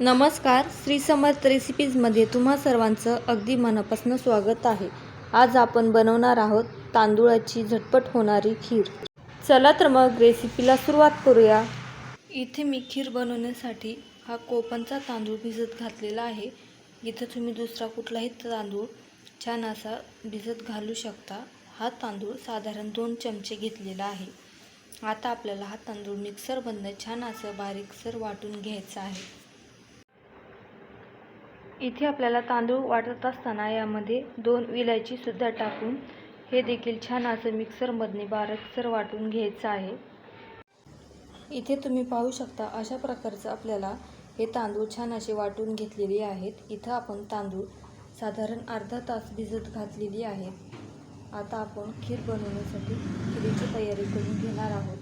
नमस्कार श्री समर्थ रेसिपीजमध्ये तुम्हा सर्वांचं अगदी मनापासून स्वागत आहे. आज आपण बनवणार आहोत तांदूळाची झटपट होणारी खीर. चला तर मग रेसिपीला सुरुवात करूया. इथे मी खीर बनवण्यासाठी हा कोपनचा तांदूळ भिजत घातलेला आहे. इथं तुम्ही दुसरा कुठलाही तांदूळ छान असा भिजत घालू शकता. हा तांदूळ साधारण दोन चमचे घेतलेला आहे. आता आपल्याला हा तांदूळ मिक्सर बंद छान असं बारीकसर वाटून घ्यायचा आहे. इथे आपल्याला तांदूळ वाटत असताना यामध्ये दोन विलायची सुद्धा टाकून हे देखील छान असं मिक्सरमधने बारकसर वाटून घ्यायचं आहे. इथे तुम्ही पाहू शकता अशा प्रकारचं आपल्याला हे तांदूळ छान असे वाटून घेतलेले आहेत. इथं आपण तांदूळ साधारण अर्धा तास भिजत घातलेली आहेत आता आपण खीर बनवण्यासाठी खिरीची तयारी करून घेणार आहोत.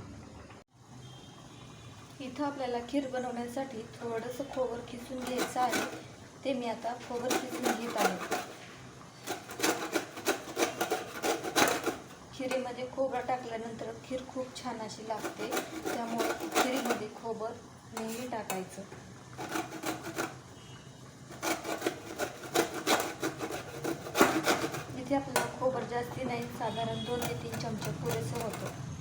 इथं आपल्याला खीर बनवण्यासाठी थोडंसं खोबर खिसून घ्यायचं आहे. ते मी आता खोबर किसून घेत आहे. खिरीमध्ये खोबरा टाकल्यानंतर खीर खूप छान अशी लागते. त्यामुळे खिरीमध्ये खोबर नेहमी टाकायचं. इथे आपल्याला खोबर जास्ती नाही साधारण दोन ते तीन चमचे पुरेसं होतं.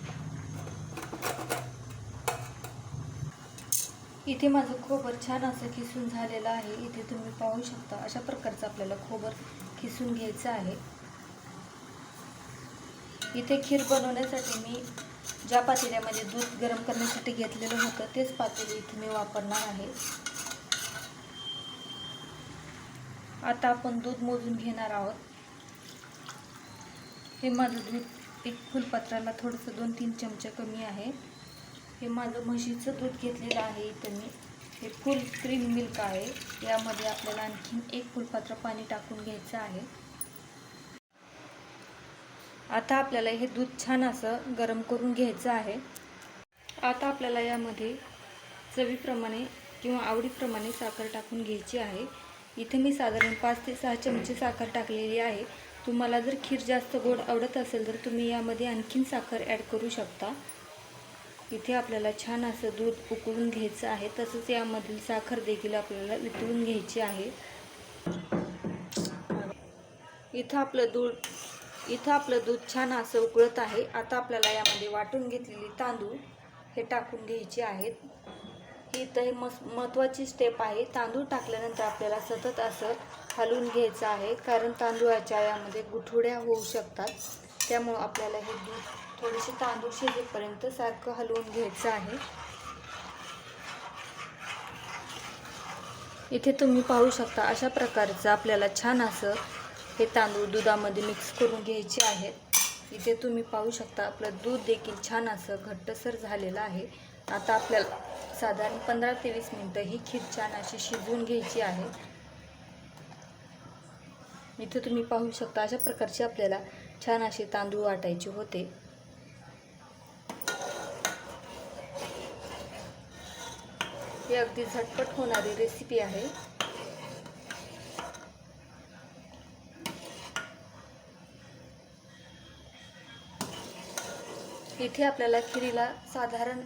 इथे माझं खोबर छान असं खिसून झालेलं आहे. इथे तुम्ही पाहू शकता अशा प्रकारचं आपल्याला खोबर खिसून घ्यायचं आहे. इथे खीर बनवण्यासाठी मी ज्या पातेल्यामध्ये दूध गरम करण्यासाठी घेतलेलं होतं तेच पातेले इथे मी वापरणार आहे. आता आपण दूध मोजून घेणार आहोत. हे माझं दूध एक फुलपात्राला थोडंसं दोन तीन चमचे कमी आहे. हे माझं म्हशीचं दूध घेतलेलं आहे इथं मी. हे फुल क्रीम मिल्क आहे. यामध्ये आपल्याला आणखीन एक फुलपात्र पाणी टाकून घ्यायचं आहे. आता आपल्याला हे दूध छान असं गरम करून घ्यायचं आहे. आता आपल्याला यामध्ये चवीप्रमाणे किंवा आवडीप्रमाणे साखर टाकून घ्यायची आहे. इथे मी साधारण पाच ते सहा चमचे साखर टाकलेली आहे. तुम्हाला जर खीर जास्त गोड आवडत असेल तर तुम्ही यामध्ये आणखीन साखर ॲड करू शकता. इथे आपल्याला छान असं दूध उकळून घ्यायचं आहे. तसंच यामधील साखर देखील आपल्याला वितळून घ्यायची आहे. इथं आपलं दूध इथं आपलं दूध छान असं उकळत आहे. आता आपल्याला यामध्ये वाटून घेतलेली तांदूळ हे टाकून घ्यायचे आहेत. ही इथं हे मस महत्त्वाची स्टेप आहे. तांदूळ टाकल्यानंतर आपल्याला सतत असं हलवून घ्यायचं आहे. कारण तांदूळाच्या यामध्ये गुठुड्या होऊ शकतात. त्यामुळं आपल्याला हे दूध थोडेसे तांदूळ शिजेपर्यंत सारखं हलवून घ्यायचं आहे. इथे तुम्ही पाहू शकता अशा प्रकारचं आपल्याला छान असं हे तांदूळ दुधामध्ये मिक्स करून घ्यायचे आहेत इथे तुम्ही पाहू शकता आपलं दूध देखील छान असं घट्टसर झालेलं आहे. आता आपल्याला साधारण पंधरा ते वीस मिनटं ही खीर छान अशी शिजवून घ्यायची आहे. इथे तुम्ही पाहू शकता अशा प्रकारची आपल्याला छान असे तांदूळ वाटायचे होते. ही अगदी झटपट होणारी रेसिपी आहे. इथे आपल्याला खिरीला साधारण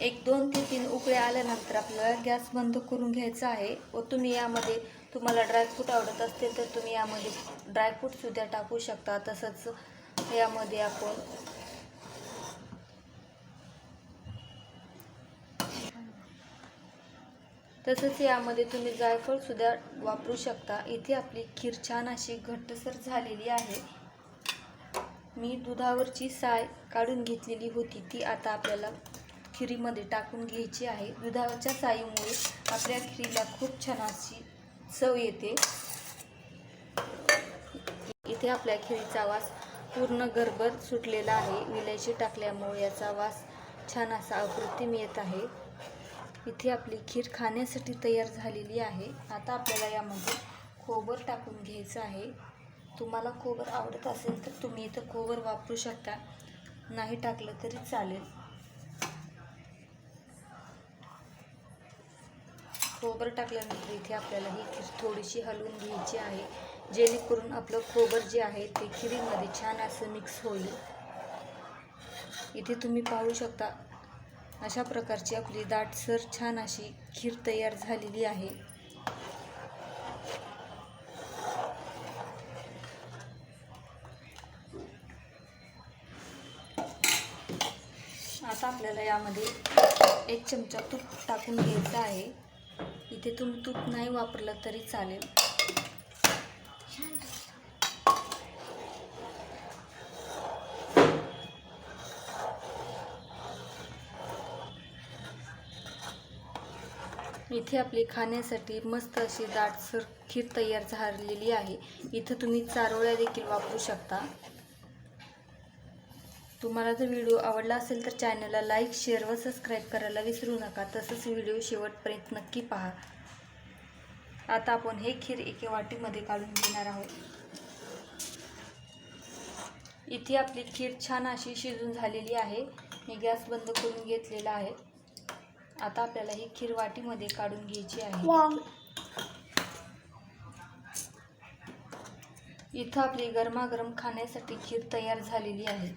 एक दोन ते तीन उकळ्या आल्यानंतर आपल्याला गॅस बंद करून घ्यायचा आहे व तुम्ही यामध्ये तुम्हाला ड्रायफ्रूट आवडत असतील तर तुम्ही यामध्ये ड्रायफ्रूटसुद्धा टाकू शकता. तसंच यामध्ये आपण तसंच यामध्ये तुम्ही जायफळसुद्धा वापरू शकता. इथे आपली खीर छान अशी घट्टसर झालेली आहे. मी दुधावरची साय काढून घेतलेली होती. ती आता आपल्याला खिरीमध्ये टाकून घ्यायची आहे. दुधावरच्या साईमुळे आपल्या खिरीला खूप छान अशी चव येते. इथे आपल्या खिरीचा वास पूर्ण गरबर सुटलेला आहे. विलायची टाकल्यामुळे याचा वास छान असा अप्रतिम येत आहे. इथे आपली खीर खाण्यासाठी तयार झालेली आहे. आता आपल्याला यामध्ये खोबर टाकून घ्यायचं आहे. तुम्हाला खोबर आवडत असेल तर तुम्ही इथं खोबर वापरू शकता. नाही टाकलं तरी चालेल. खोबर टाकल्यानंतर इथे आपल्याला ही खीर थोडीशी हलवून घ्यायची आहे. जेणेकरून आपलं खोबर जे आहे ते खिरीमध्ये छान असं मिक्स होईल. इथे तुम्ही पाहू शकता अशा प्रकारची आपली दाटसर छान अशी खीर तयार झालेली आहे. आता आपल्याला यामध्ये एक चमचा तूप टाकून घ्यायचं आहे. इथे तुम्ही तूप नाही वापरलं तरी चालेल. इथे आपली खाण्यासाठी मस्त अशी दाटसर खीर तयार झालेली आहे. इथं तुम्ही चारोळ्या देखील वापरू शकता. तुम्हाला जर व्हिडिओ आवडला असेल तर चॅनलला लाईक शेअर व सबस्क्राईब करायला विसरू नका. तसंच व्हिडिओ शेवटपर्यंत नक्की पहा. आता आपण हे खीर एके वाटीमध्ये काढून घेणार आहोत. इथे आपली खीर छान अशी शिजून झालेली आहे. मी गॅस बंद करून घेतलेला आहे. आता आपल्याला ही खीर वाटीमध्ये काढून घ्यायची आहे. इथं आपली गरमागरम खाण्यासाठी खीर तयार झालेली आहे.